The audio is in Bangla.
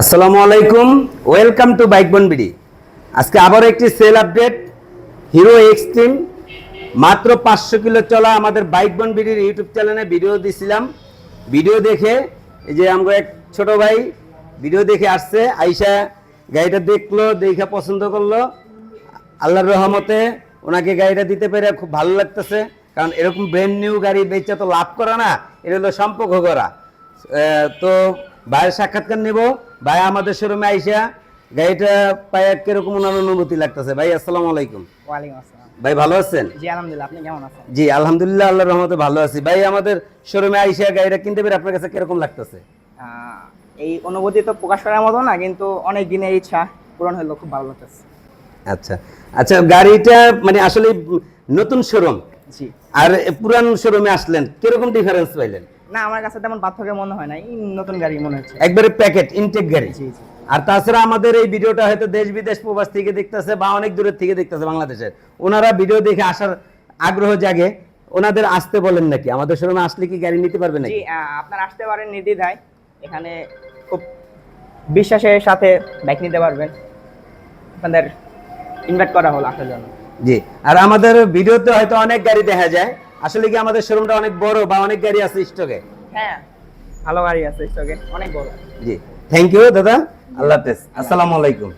আসসালামু আলাইকুম, ওয়েলকাম টু বাইক বনবিডি। আজকে আবার একটি সেল আপডেট, হিরো এক্সট্রিম, মাত্র পাঁচশো কিলো চলা আমাদের বাইক বনবিডির ইউটিউব চ্যানেলে ভিডিও দিছিলাম। ভিডিও দেখে এই যে আমরা এক ছোট ভাই ভিডিও দেখে আসছে, আইসা গাড়িটা দেখল, দেখে পছন্দ করল। আল্লাহর রহমতে ওনাকে গাড়িটা দিতে পেরে খুব ভালো লাগতেছে, কারণ এরকম ব্র্যান্ড নিউ গাড়ি বেচা তো লাভ করা না, এটা হলো সম্পর্ক করা। তো ভাইয়ের সাক্ষাৎকার নেব। ভাই আমাদের শোরুমে আইসা গাড়িটা পায়ে কীরকম ওনার অনুভূতি লাগতেছে? ভাই আসসালামু আলাইকুম। ওয়ালাইকুম আসসালাম। ভাই ভালো আছেন? জি আলহামদুলিল্লাহ আপনি কেমন আছেন? জি আলহামদুলিল্লাহ আল্লাহর রহমতে ভালো আছি। ভাই আমাদের শোরুমে আইসা গাড়িটা কিনতে পেরে আপনার কাছে কীরকম লাগতেছে? এই অনুভূতি তো প্রকাশ করার মতো না কিন্তু অনেক দিনের ইচ্ছা পূরণ হলো খুব ভালো লাগতেছে। আচ্ছা। আচ্ছা গাড়িটা মানে আসলে নতুন শোরুম। জি। আর পুরান শোরুমে আসলেন কীরকম ডিফারেন্স পাইলেন? না আমার কাছে তেমন পার্থক্য মনে হয় না এই নতুন গাড়ি মনে হচ্ছে। একবারে প্যাকেট ইনটেক গাড়ি। জি জি। আর তাছাড়া আমাদের এই ভিডিওটা হয়তো দেশ বিদেশ প্রবাস থেকে দেখতেছে বা অনেক দূরের থেকে দেখতেছে বাংলাদেশের। ওনারা ভিডিও দেখে আসার আগ্রহ জাগে ওনাদের আসতে বলেন নাকি? আমাদের শোরুমে আসলে কি গাড়ি নিতে পারবে নাকি? আপনারা আসতে পারেন নির্দ্বিধায়। এখানে খুব বিশ্বাসের সাথে বাইক নিতে পারবেন। আপনাদের ইনভাইট করা হলো আসার জন্য জি। আর আমাদের ভিডিওতে হয়তো অনেক গাড়ি দেখা যায়। আসলে কি আমাদের শোরুমটা অনেক বড় বা অনেক গাড়ি আছে স্টকে হ্যাঁ ভালো গাড়ি আছে স্টকে অনেক বড়। জি। থ্যাংক ইউ দাদা। আল্লাহ হাফেজ। আসসালামু আলাইকুম।